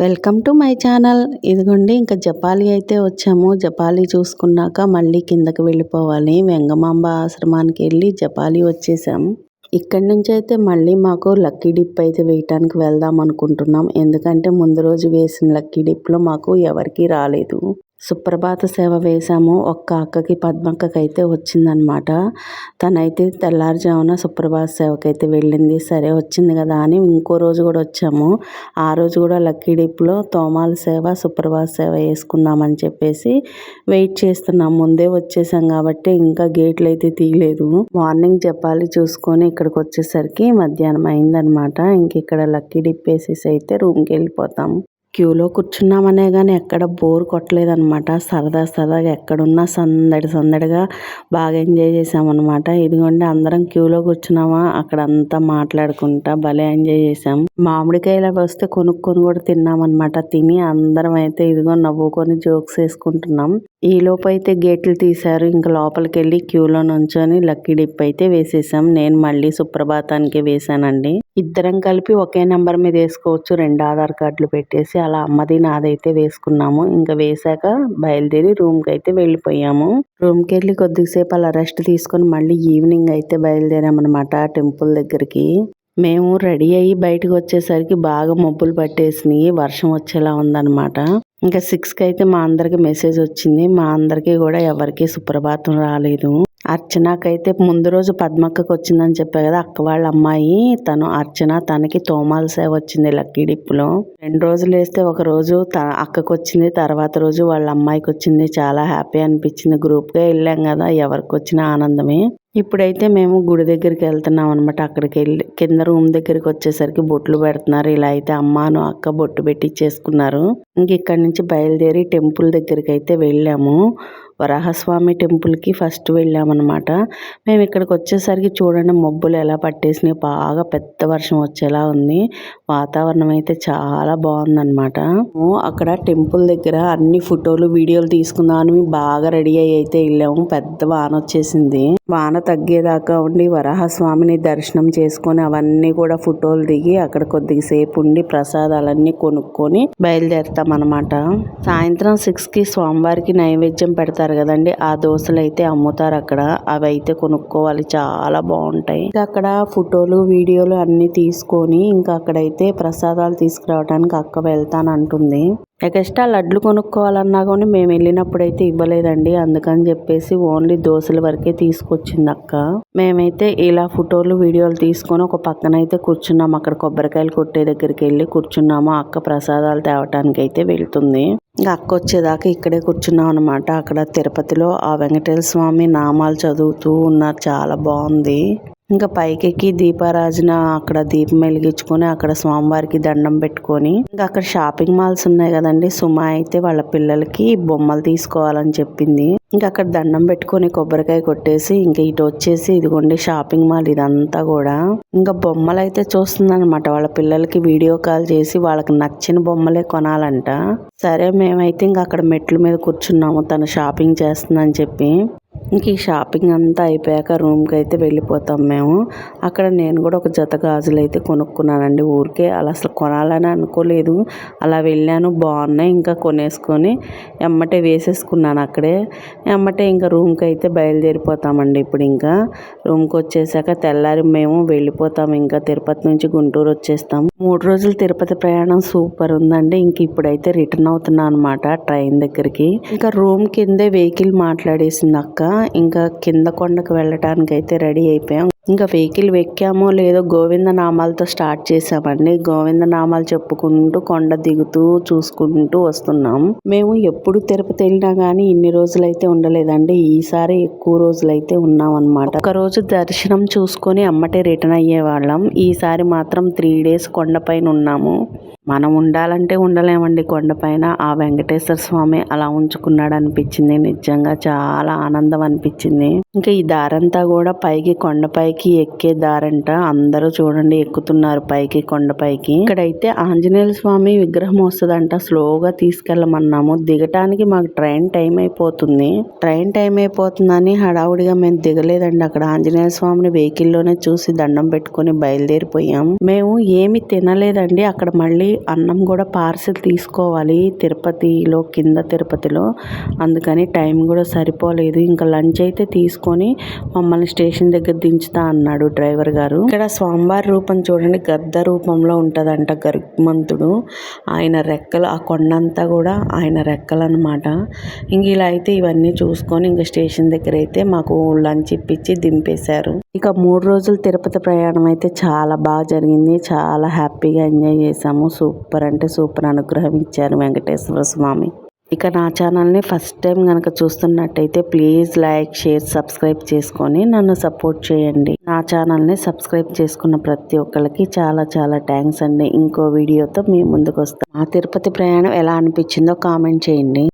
Welcome to my channel. ఇదిగోండి ఇంకా జపాలి అయితే వచ్చాము. జపాలి చూసుకున్నాక మళ్ళీ కిందకి వెళ్ళిపోవాలి. వెంగమాంబ ఆశ్రమానికి వెళ్ళి జపాలి వచ్చేసాము. ఇక్కడి నుంచి అయితే మళ్ళీ మాకు లక్కీ డిప్ అయితే వేయటానికి వెళ్దాం అనుకుంటున్నాం. ఎందుకంటే ముందు రోజు వేసిన లక్కీ డిప్లో మాకు ఎవరికీ రాలేదు. సుప్రభాత సేవ వేశాము. ఒక్క అక్కకి పద్మక్కకైతే వచ్చిందనమాట తనైతే తెల్లారుజామున సుప్రభాత సేవకైతే వెళ్ళింది. సరే వచ్చింది కదా అని ఇంకో రోజు కూడా వచ్చాము. ఆ రోజు కూడా లక్కీ డిప్లో తోమాల సేవ సుప్రభాత సేవ వేసుకుందామని చెప్పేసి వెయిట్ చేస్తున్నాం. ముందే వచ్చేసాం కాబట్టి ఇంకా గేట్లు అయితే తీయలేదు. మార్నింగ్ చెప్పాలి చూసుకొని ఇక్కడికి వచ్చేసరికి మధ్యాహ్నం అయిందనమాట ఇంక ఇక్కడ లక్కీ డిప్ వేసేసి అయితే రూమ్కి వెళ్ళిపోతాం. క్యూలో కూర్చున్నామనే కానీ ఎక్కడ బోర్ కొట్టలేదనమాట సరదా సరదాగా ఎక్కడున్నా సందడి సందడిగా బాగా ఎంజాయ్ చేసామన్నమాట ఇదిగోండి అందరం క్యూలో కూర్చున్నామా? అక్కడ అంతా మాట్లాడుకుంటా భలే ఎంజాయ్ చేసాం మామిడికాయలు వస్తే కొనుక్కొని కూడా తిన్నామన్నమాట. తిని అందరం అయితే ఇదిగో నవ్వుకొని జోక్స్ వేసుకుంటున్నాం. ఈ లోపైతే అయితే గేట్లు తీశారు. ఇంకా లోపలికి వెళ్ళి క్యూలో నుంచొని లక్కీ డిప్ అయితే వేసేసాం. నేను మళ్ళీ సుప్రభాతానికి వేసానండి ఇద్దరం కలిపి ఒకే నెంబర్ మీద వేసుకోవచ్చు. రెండు ఆధార్ కార్డులు పెట్టేసి అలా అమ్మది నాదైతే వేసుకున్నాము. ఇంకా వేసాక బయలుదేరి రూమ్కి అయితే వెళ్ళిపోయాము. రూమ్కి వెళ్ళి కొద్దిసేపు అలా రెస్ట్ తీసుకొని మళ్ళీ ఈవినింగ్ అయితే బయలుదేరామన్నమాట టెంపుల్ దగ్గరికి. మేము రెడీ అయ్యి బయటకు వచ్చేసరికి బాగా మబ్బులు పట్టేసినాయి. వర్షం వచ్చేలా ఉందన్నమాట. ఇంకా సిక్స్కి అయితే మా అందరికి మెసేజ్ వచ్చింది. మా అందరికీ కూడా ఎవరికి సుప్రభాతం రాలేదు. అర్చనకైతే ముందు రోజు పద్మక్కకు వచ్చిందని చెప్పా కదా అక్క వాళ్ళ అమ్మాయి. తను అర్చన తనకి తోమాల సేవ వచ్చింది లక్కీ డిప్పులో. రెండు రోజులు వేస్తే ఒక రోజు అక్కకు వచ్చింది తర్వాత రోజు వాళ్ళ అమ్మాయికి వచ్చింది. చాలా హ్యాపీ అనిపించింది. గ్రూప్గా వెళ్ళాం కదా ఎవరికి వచ్చిన ఆనందమే. ఇప్పుడైతే మేము గుడి దగ్గరికి వెళ్తున్నాం అనమాట అక్కడికి వెళ్ళి కింద రూమ్ దగ్గరికి వచ్చేసరికి బొట్లు పెడుతున్నారు. ఇలా అయితే అమ్మాను అక్క బొట్టు పెట్టి చేసుకున్నారు ఇంక ఇక్కడి నుంచి బయలుదేరి టెంపుల్ దగ్గరికి అయితే వెళ్ళాము. వరాహస్వామి టెంపుల్కి ఫస్ట్ వెళ్ళామన్నమాట. మేము ఇక్కడికి వచ్చేసరికి చూడండి మబ్బులు ఎలా పట్టేసినాయి. బాగా పెద్ద వర్షం వచ్చేలా ఉంది. వాతావరణం అయితే చాలా బాగుందన్నమాట. అక్కడ టెంపుల్ దగ్గర అన్ని ఫోటోలు వీడియోలు తీసుకుందామని బాగా రెడీ అయ్యి అయితే వెళ్ళాము. పెద్ద వాన వచ్చేసింది. వాన తగ్గేదాకా ఉండి వరాహస్వామిని దర్శనం చేసుకొని అవన్నీ కూడా ఫోటోలు దిగి అక్కడ కొద్దిసేపు ఉండి ప్రసాదాలన్నీ కొనుక్కొని బయలుదేరుతాం అనమాట సాయంత్రం సిక్స్కి స్వామివారికి నైవేద్యం పెడతారు కదండి. ఆ దోశలు అయితే అమ్ముతారు అక్కడ. అవి అయితే కొనుక్కోవాలి. చాలా బాగుంటాయి. ఇంకా అక్కడ ఫోటోలు వీడియోలు అన్ని తీసుకొని ఇంకా అక్కడైతే ప్రసాదాలు తీసుకురావడానికి అక్క వెళ్తానంటుంది. ఎక్స్ట్రా లడ్లు కొనుక్కోవాలన్నా కానీ మేము వెళ్ళినప్పుడు అయితే ఇవ్వలేదండి. అందుకని చెప్పేసి ఓన్లీ దోశల వరకే తీసుకొచ్చింది అక్క. మేమైతే ఇలా ఫోటోలు వీడియోలు తీసుకొని ఒక పక్కన అయితే కూర్చున్నాము అక్కడ కొబ్బరికాయలు కొట్టే దగ్గరికి వెళ్ళి కూర్చున్నాము. అక్క ప్రసాదాలు తేవటానికి అయితే వెళ్తుంది. ఇంకా అక్క వచ్చేదాకా ఇక్కడే కూర్చున్నాం అనమాట అక్కడ తిరుపతిలో ఆ వెంకటేశ్వర స్వామి నామాలు చదువుతూ ఉన్నారు. చాలా బాగుంది. ఇంకా పైకెక్కి దీపారాజున అక్కడ దీపం వెలిగించుకొని అక్కడ స్వామివారికి దండం పెట్టుకొని ఇంకా అక్కడ షాపింగ్ మాల్స్ ఉన్నాయి కదండి. సుమా అయితే వాళ్ళ పిల్లలకి బొమ్మలు తీసుకోవాలని చెప్పింది. ఇంకా అక్కడ దండం పెట్టుకొని కొబ్బరికాయ కొట్టేసి ఇంకా ఇటు వచ్చేసి ఇదిగోండి షాపింగ్ మాల్ ఇదంతా కూడా. ఇంకా బొమ్మలు అయితే చూస్తుందన్నమాట. వాళ్ళ పిల్లలకి వీడియో కాల్ చేసి వాళ్ళకి నచ్చిన బొమ్మలే కొనాలంట. సరే మేమైతే ఇంకా అక్కడ మెట్ల మీద కూర్చున్నాము. తను షాపింగ్ చేస్తుందని చెప్పి. ఇంక ఈ షాపింగ్ అంతా అయిపోయాక రూమ్కి అయితే వెళ్ళిపోతాం మేము. అక్కడ నేను కూడా ఒక జత గాజులు అయితే కొనుక్కున్నానండి ఊరికే. అలా అసలు కొనాలని అనుకోలేదు. అలా వెళ్ళాను బాగున్నాయి. ఇంకా కొనేసుకొని ఎమ్మటే వేసేసుకున్నాను అక్కడే. ఎమ్మటే ఇంకా రూమ్కి అయితే బయలుదేరిపోతామండి ఇప్పుడు ఇంకా. రూమ్కి వచ్చేసాక తెల్లారి మేము వెళ్ళిపోతాం ఇంకా తిరుపతి నుంచి గుంటూరు వచ్చేస్తాం. మూడు రోజులు తిరుపతి ప్రయాణం సూపర్ ఉందండి. ఇంక ఇప్పుడైతే రిటర్న్ అవుతున్నా అనమాట ట్రైన్ దగ్గరికి. ఇంకా రూమ్ కిందే వెహికల్ మాట్లాడేసింది అక్క. ఇంకా కింద కొండకు వెళ్ళటానికి అయితే రెడీ అయిపోయాం. ఇంకా వెహికల్ వెక్కామో లేదో గోవింద నామాలతో స్టార్ట్ చేసామండి గోవింద నామాలు చెప్పుకుంటూ కొండ దిగుతూ చూసుకుంటూ వస్తున్నాం. మేము ఎప్పుడు తిరుపతి వెళ్ళినా కానీ ఇన్ని రోజులైతే ఉండలేదండి. ఈసారి ఎక్కువ రోజులైతే ఉన్నాం అనమాట ఒక రోజు దర్శనం చూసుకొని అమ్మటే రిటర్న్ అయ్యే వాళ్ళం ఈసారి మాత్రం త్రీ డేస్ కొండపైన ఉన్నాము. మనం ఉండాలంటే ఉండలేమండి కొండపైన ఆ వెంకటేశ్వర స్వామి అలా ఉంచుకున్నాడు అనిపించింది నిజంగా చాలా ఆనందం. ఆనందం అనిపించింది. ఇంకా ఈ దారంతా కూడా పైకి కొండపైకి ఎక్కే దారంట. అందరూ చూడండి ఎక్కుతున్నారు పైకి కొండపైకి ఇక్కడైతే ఆంజనేయ స్వామి విగ్రహం వస్తుందంట. స్లోగా తీసుకెళ్ళమన్నాము. దిగటానికి మాకు ట్రైన్ టైం అయిపోతుంది. ట్రైన్ టైం అయిపోతుందని హడావుడిగా మేము దిగలేదండి. అక్కడ ఆంజనేయ స్వామిని వెహికల్లోనే చూసి దండం పెట్టుకొని బయలుదేరిపోయాం. మేము ఏమి తినలేదండి. అక్కడ మళ్ళీ అన్నం కూడా పార్సిల్ తీసుకోవాలి తిరుపతిలో కింద తిరుపతిలో. అందుకని టైం కూడా సరిపోలేదు. ఇంకా లంచ్ అయితే తీసుకొని మమ్మల్ని స్టేషన్ దగ్గర దించుతా అన్నాడు డ్రైవర్ గారు. ఇక్కడ స్వామివారి రూపం చూడండి గద్ద రూపంలో ఉంటుందంట గరుత్మంతుడు ఆయన రెక్కలు ఆ కొండంతా కూడా ఆయన రెక్కలు అనమాట ఇంక ఇలా అయితే ఇవన్నీ చూసుకొని ఇంకా స్టేషన్ దగ్గర అయితే మాకు లంచ్ ఇప్పించి దింపేశారు. ఇక మూడు రోజులు తిరుపతి ప్రయాణం అయితే చాలా బాగా జరిగింది. చాలా హ్యాపీగా ఎంజాయ్ చేసాము సూపర్ అంటే సూపర్ అనుగ్రహం ఇచ్చారు వెంకటేశ్వర స్వామి. ఇక నా ఛానల్ని ఫస్ట్ టైం కనుక చూస్తున్నట్టయితే ప్లీజ్ లైక్ షేర్ సబ్స్క్రైబ్ చేసుకొని నన్ను సపోర్ట్ చేయండి. నా ఛానల్ని సబ్స్క్రైబ్ చేసుకున్న ప్రతి ఒక్కరికి చాలా చాలా థ్యాంక్స్ అండి. ఇంకో వీడియోతో మీ ముందుకు వస్తాను ఆ తిరుపతి ప్రయాణం ఎలా అనిపించిందో కామెంట్ చేయండి.